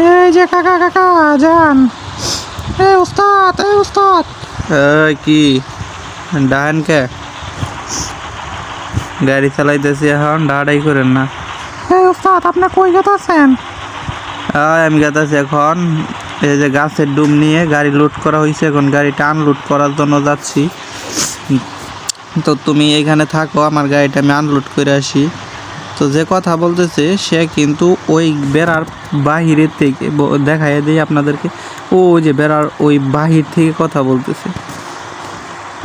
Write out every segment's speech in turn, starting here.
এই যে কাকা কাকা যান। এই উস্তাদ এই উস্তাদ। এই কি? ডাহান কে? গাড়ি চালাইতেছি এখন ডাহাডাই করেন না। এই উস্তাদ আপনি কই গেতেছেন? আমি গেতাছি এখন। এই যে গাছের ডুম নিয়ে গাড়ি লোড করা হয়েছে এখন গাড়িটা আনলোড করার জন্য যাচ্ছি। তো তুমি এখানে থাকো আমার গাড়িটা আমি আনলোড করে আসি। তো যে কথা বলতেছে সে কিন্তু ওই বেড়ার বাহিরের থেকে দেখাই দিই আপনাদেরকে। ও যে বেড়ার ওই বাহির থেকে কথা বলতেছে।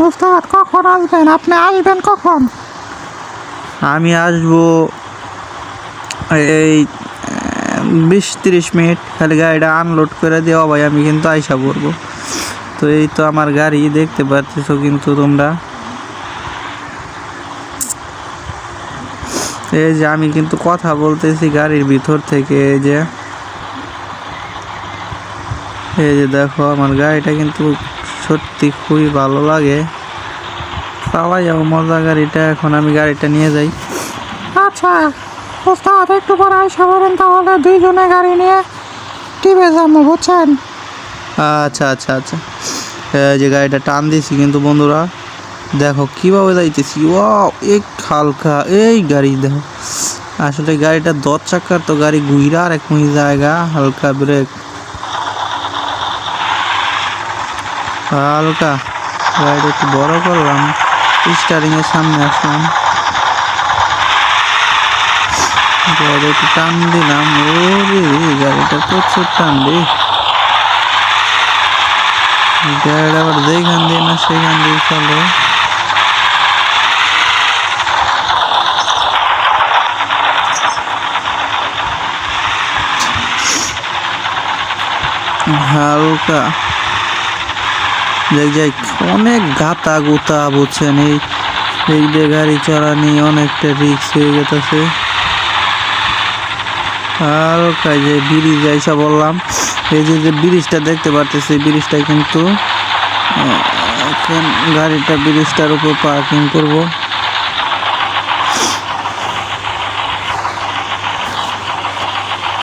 উস্তাদ কখন আসবেন? আপনি আসবেন কখন? আমি আসব এই বিশ তিরিশ মিনিট। খালি গাড়িটা আনলোড করে দেওয়া ভাই আমি কিন্তু আইসা পড়ব। তো এই তো আমার গাড়ি দেখতে পাচ্ছ কিন্তু তোমরা। এই যে আমি কিন্তু কথা বলতেছি গাড়ির ভিতর থেকে এই যে। এই যে দেখো আমার গাড়িটা কিন্তু সত্যি খুবই ভালো লাগে। চালাই যাব মজা গাড়িটা এখন আমি গাড়িটা নিয়ে যাই। আচ্ছা উস্তাদ একটু পরে আইসা বলেন তাহলে দুইজনে গাড়ি নিয়ে টিপে যাব বুঝছেন? আচ্ছা আচ্ছা আচ্ছা। এই যে গাড়িটা টান দিয়েছি কিন্তু বন্ধুরা। দেখো, কীভাবে যাইতেছি? ও এক হালকা এই গাড়ি দেখো। আসলে গাড়িটা দশ চাকার, তো গাড়ি ঘুইরা আর এক মুই জায়গা, হালকা ব্রেক। হালকা, গাড়িটা একটু বড় করলাম স্টারিং এর সামনে আসলাম। গাড়িটা একটু টান দিলাম। ওরে গাড়িটা প্রচুর টান রে। গাড়িটা আবার যেখান দিয়ে না সেখান দিয়ে চলে। হালকা। যাই যাই, অনেক গাতা গুতা বুঝছেন এই এই যে গাড়ি চালানি অনেকটা রিক্স হয়ে গেছে হালকা যে ব্রিজ আইসা বললাম। এই যে যে ব্রিজটা দেখতে পারতেছি ব্রিজটা কিন্তু গাড়িটা ব্রিজটার উপর পার্কিং করব।